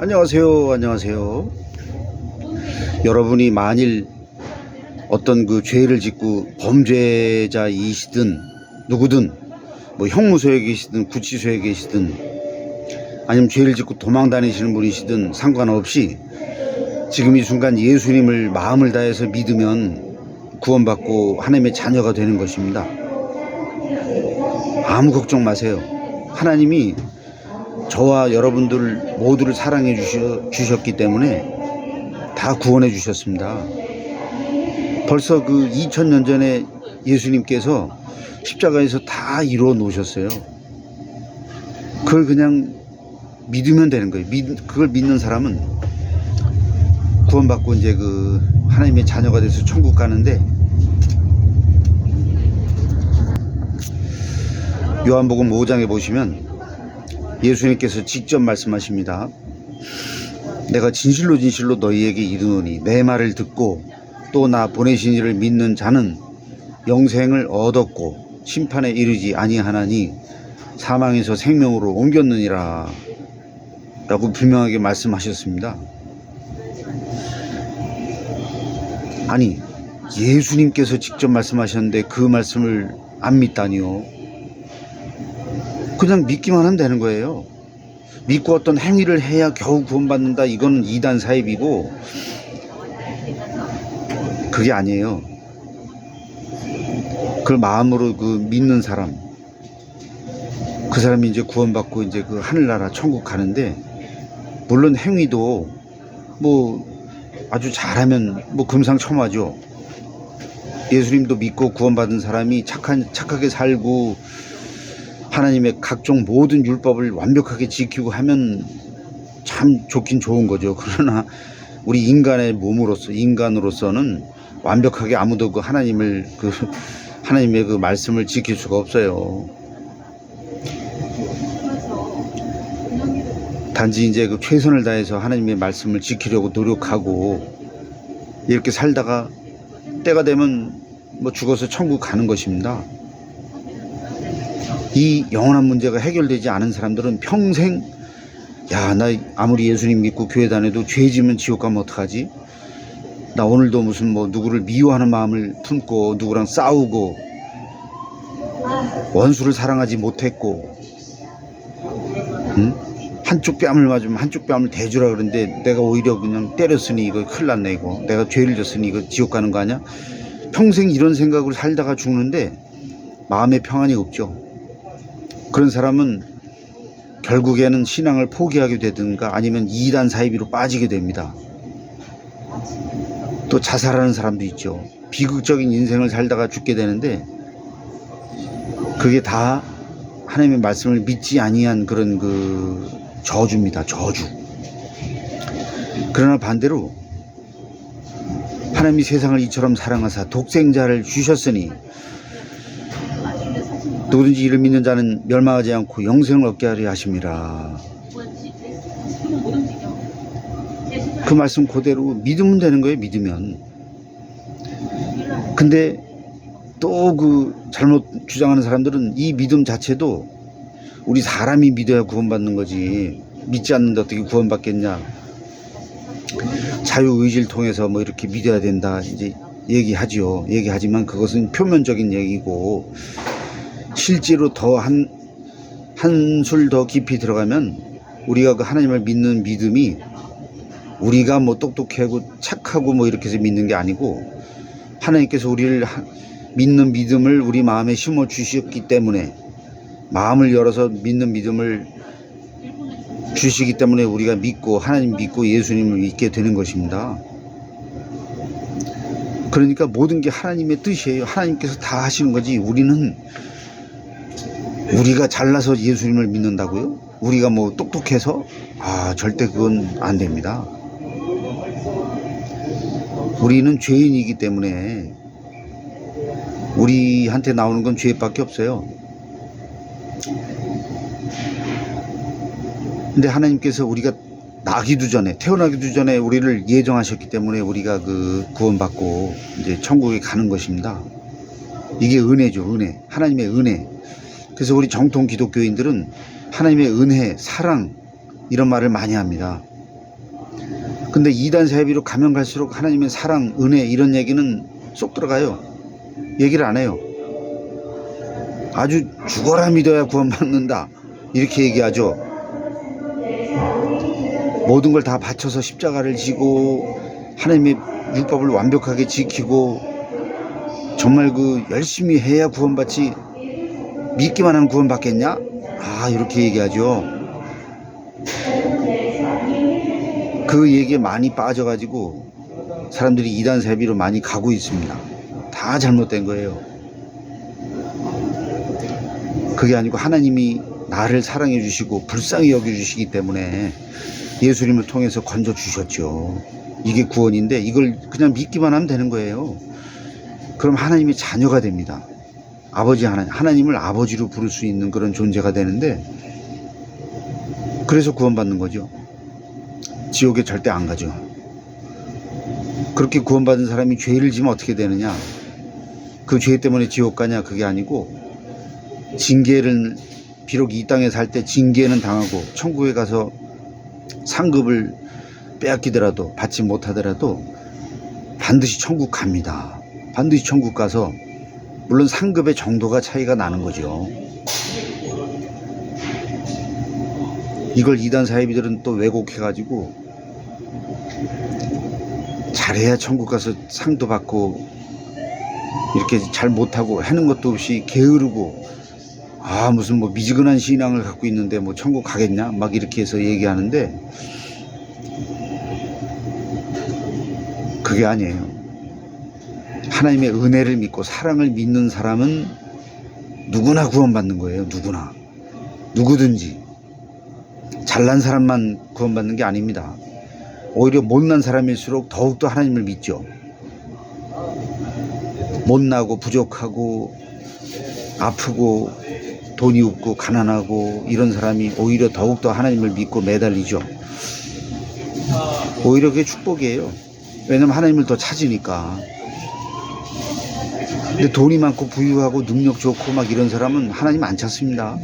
안녕하세요. 안녕하세요. 여러분이 만일 어떤 그 죄를 짓고 범죄자이시든 누구든 뭐 형무소에 계시든 구치소에 계시든 아니면 죄를 짓고 도망 다니시는 분이시든 상관없이 지금 이 순간 예수님을 마음을 다해서 믿으면 구원받고 하나님의 자녀가 되는 것입니다. 아무 걱정 마세요. 하나님이 저와 여러분들 모두를 사랑해 주셔, 주셨기 때문에 다 구원해 주셨습니다. 벌써 그 2000년 전에 예수님께서 십자가에서 다 이루어 놓으셨어요. 그걸 그냥 믿으면 되는 거예요. 믿, 그걸 믿는 사람은 구원받고 이제 그 하나님의 자녀가 돼서 천국 가는데 요한복음 5장에 보시면 예수님께서 직접 말씀하십니다. 내가 진실로 진실로 너희에게 이르노니 내 말을 듣고 또 나 보내신 이를 믿는 자는 영생을 얻었고 심판에 이르지 아니하나니 사망에서 생명으로 옮겼느니라 라고 분명하게 말씀하셨습니다. 아니 예수님께서 직접 말씀하셨는데 그 말씀을 안 믿다니요. 그냥 믿기만 하면 되는 거예요. 믿고 어떤 행위를 해야 겨우 구원받는다. 이건 이단 사입이고 그게 아니에요. 그걸 마음으로 그 믿는 사람 그 사람이 이제 구원받고 이제 그 하늘나라 천국 가는데 물론 행위도 뭐 아주 잘하면 뭐 금상첨화죠. 예수님도 믿고 구원받은 사람이 착한 착하게 살고 하나님의 각종 모든 율법을 완벽하게 지키고 하면 참 좋긴 좋은 거죠. 그러나 우리 인간의 몸으로서 인간으로서는 완벽하게 아무도 그 하나님을 그 하나님의 그 말씀을 지킬 수가 없어요. 단지 이제 그 최선을 다해서 하나님의 말씀을 지키려고 노력하고 이렇게 살다가 때가 되면 뭐 죽어서 천국 가는 것입니다. 이 영원한 문제가 해결되지 않은 사람들은 평생 야 나 아무리 예수님 믿고 교회 다녀도 죄 지면 지옥 가면 어떡하지? 나 오늘도 무슨 뭐 누구를 미워하는 마음을 품고 누구랑 싸우고 원수를 사랑하지 못했고 응? 한쪽 뺨을 맞으면 한쪽 뺨을 대주라 그러는데 내가 오히려 그냥 때렸으니 이거 큰일 났네 이거 내가 죄를 졌으니 이거 지옥 가는 거 아니야? 평생 이런 생각으로 살다가 죽는데 마음의 평안이 없죠. 그런 사람은 결국에는 신앙을 포기하게 되든가 아니면 이단 사이비로 빠지게 됩니다. 또 자살하는 사람도 있죠. 비극적인 인생을 살다가 죽게 되는데 그게 다 하나님의 말씀을 믿지 아니한 그런 그 저주입니다. 저주. 그러나 반대로 하나님이 세상을 이처럼 사랑하사 독생자를 주셨으니 누구든지 이를 믿는 자는 멸망하지 않고 영생을 얻게 하려 하심이라. 그 말씀 그대로 믿으면 되는 거예요. 믿으면. 근데 또 그 잘못 주장하는 사람들은 이 믿음 자체도 우리 사람이 믿어야 구원받는 거지. 믿지 않는데 어떻게 구원받겠냐. 자유의지를 통해서 뭐 이렇게 믿어야 된다. 이제 얘기하지요. 얘기하지만 그것은 표면적인 얘기고 실제로 더 한, 한 술 더 깊이 들어가면 우리가 그 하나님을 믿는 믿음이 우리가 뭐 똑똑하고 착하고 뭐 이렇게 해서 믿는 게 아니고 하나님께서 우리를 하- 믿는 믿음을 우리 마음에 심어 주셨기 때문에 마음을 열어서 믿는 믿음을 주시기 때문에 우리가 믿고 하나님 믿고 예수님을 믿게 되는 것입니다. 그러니까 모든 게 하나님의 뜻이에요. 하나님께서 다 하시는 거지. 우리는 우리가 잘나서 예수님을 믿는다고요? 우리가 뭐 똑똑해서? 아, 절대 그건 안 됩니다. 우리는 죄인이기 때문에 우리한테 나오는 건 죄밖에 없어요. 근데 하나님께서 우리가 나기도 전에 태어나기도 전에 우리를 예정하셨기 때문에 우리가 그 구원받고 이제 천국에 가는 것입니다. 이게 은혜죠, 은혜. 하나님의 은혜. 그래서 우리 정통 기독교인들은 하나님의 은혜, 사랑 이런 말을 많이 합니다. 근데 이단 사이비로 가면 갈수록 하나님의 사랑, 은혜 이런 얘기는 쏙 들어가요. 얘기를 안 해요. 아주 죽어라 믿어야 구원받는다. 이렇게 얘기하죠. 모든 걸 다 바쳐서 십자가를 지고 하나님의 율법을 완벽하게 지키고 정말 그 열심히 해야 구원받지 믿기만 하면 구원 받겠냐? 아 이렇게 얘기하죠. 그 얘기에 많이 빠져가지고 사람들이 이단 세비로 많이 가고 있습니다. 다 잘못된 거예요. 그게 아니고 하나님이 나를 사랑해 주시고 불쌍히 여겨 주시기 때문에 예수님을 통해서 건져 주셨죠. 이게 구원인데 이걸 그냥 믿기만 하면 되는 거예요. 그럼 하나님의 자녀가 됩니다. 아버지 하나님, 하나님을 아버지로 부를 수 있는 그런 존재가 되는데 그래서 구원받는 거죠. 지옥에 절대 안 가죠. 그렇게 구원받은 사람이 죄를 지면 어떻게 되느냐? 그 죄 때문에 지옥 가냐? 그게 아니고 징계를 비록 이 땅에 살 때 징계는 당하고 천국에 가서 상급을 빼앗기더라도 받지 못하더라도 반드시 천국 갑니다. 반드시 천국 가서 물론 상급의 정도가 차이가 나는 거죠. 이걸 이단 사이비들은 또 왜곡해가지고 잘해야 천국 가서 상도 받고 이렇게 잘 못하고 하는 것도 없이 게으르고 아 무슨 뭐 미지근한 신앙을 갖고 있는데 뭐 천국 가겠냐 막 이렇게 해서 얘기하는데 그게 아니에요. 하나님의 은혜를 믿고 사랑을 믿는 사람은 누구나 구원받는 거예요. 누구나 누구든지 잘난 사람만 구원받는 게 아닙니다. 오히려 못난 사람일수록 더욱더 하나님을 믿죠. 못나고 부족하고 아프고 돈이 없고 가난하고 이런 사람이 오히려 더욱더 하나님을 믿고 매달리죠. 오히려 그게 축복이에요. 왜냐면 하나님을 더 찾으니까. 근데 돈이 많고 부유하고 능력 좋고 막 이런 사람은 하나님 안 찾습니다.